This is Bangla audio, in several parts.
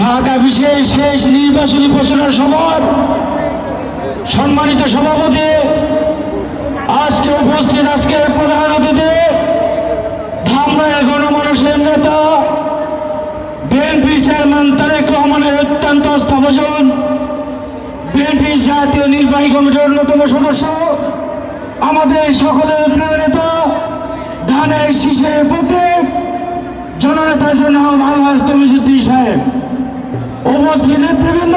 ঢাকা বিশেষ শেষ নির্বাচনী প্রচারের সময় সম্মানিত সভাপতি আজকে উপস্থিত আজকের প্রধান অতিথি ধামরায়ের গণমানুষের নেতা, বিএনপি চেয়ারম্যান তারেক রহমানের অত্যন্ত আস্থাভাজন বিএনপি জাতীয় নির্বাহী কমিটির অন্যতম সদস্য, আমাদের সকলের প্রিয় নেতা, ধানের শীষের প্রত্যেক জননেতার জন্য আলহাজ তমিজুদ্দিন সাহেব। উপস্থিত নেতৃবৃন্দ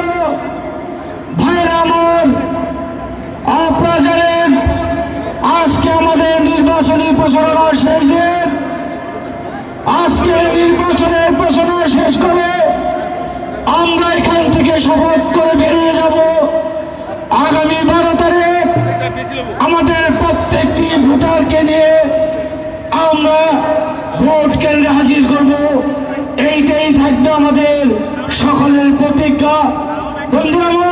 ভাইরা আমার আপনারা জানেন আজকে আমাদের নির্বাচনী প্রচারণার শেষ দিন। আজকে নির্বাচনের প্রচারণা শেষ করে আমরা এখান থেকে শপথ করে বেরিয়ে যাব। আগামী বারো তারিখ আমাদের প্রত্যেকটি ভোটারকে নিয়ে আমরা ভোট কেন্দ্রে হাজির করব। এইটাই থাকবে আমাদের সকলের বন্ধু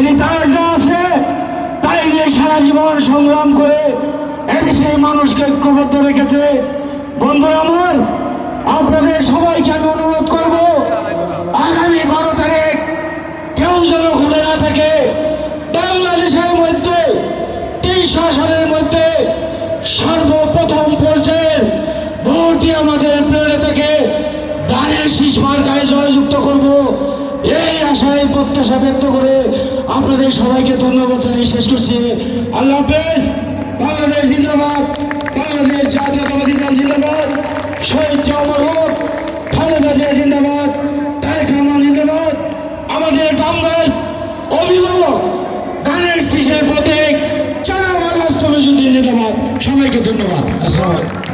তিনি তার যা আছে, তাই নিয়ে সারা জীবন সংগ্রাম করে এদেশের মানুষকে ঐক্যবদ্ধ রেখেছে। বন্ধুরা আমার, আপনাদের সবাইকে আমি অনুরোধ করব, আগামী বারো তারিখ কেউ যেন ঘুরে না থাকে, বাংলাদেশের মধ্যে, তিন শাসনের মধ্যে সর্বপ্রথম পর্যায়ের ভোট দিয়ে আমাদের নেতাকে দানের শীষ মার্কায় জয়যুক্ত করব। এই আশায় প্রত্যাশা ব্যক্ত করে আপনাদের সবাইকে ধন্যবাদ জানিয়ে শেষ করছি। আল্লাহ হাফেজ, বাংলাদেশ জিন্দাবাদ, বাংলাদেশ জাতীয়তাবাদী দল জিন্দাবাদ, শহীদ জামর হোক, খালেদা জিয়া জিন্দাবাদ, তারেক রহমান জিন্দাবাদ, আমাদের ডাম্বার অভিভাবক ধানের শীষের প্রতীক চারা বাজাজ জিন্দাবাদ। সবাইকে ধন্যবাদ। আসসালামু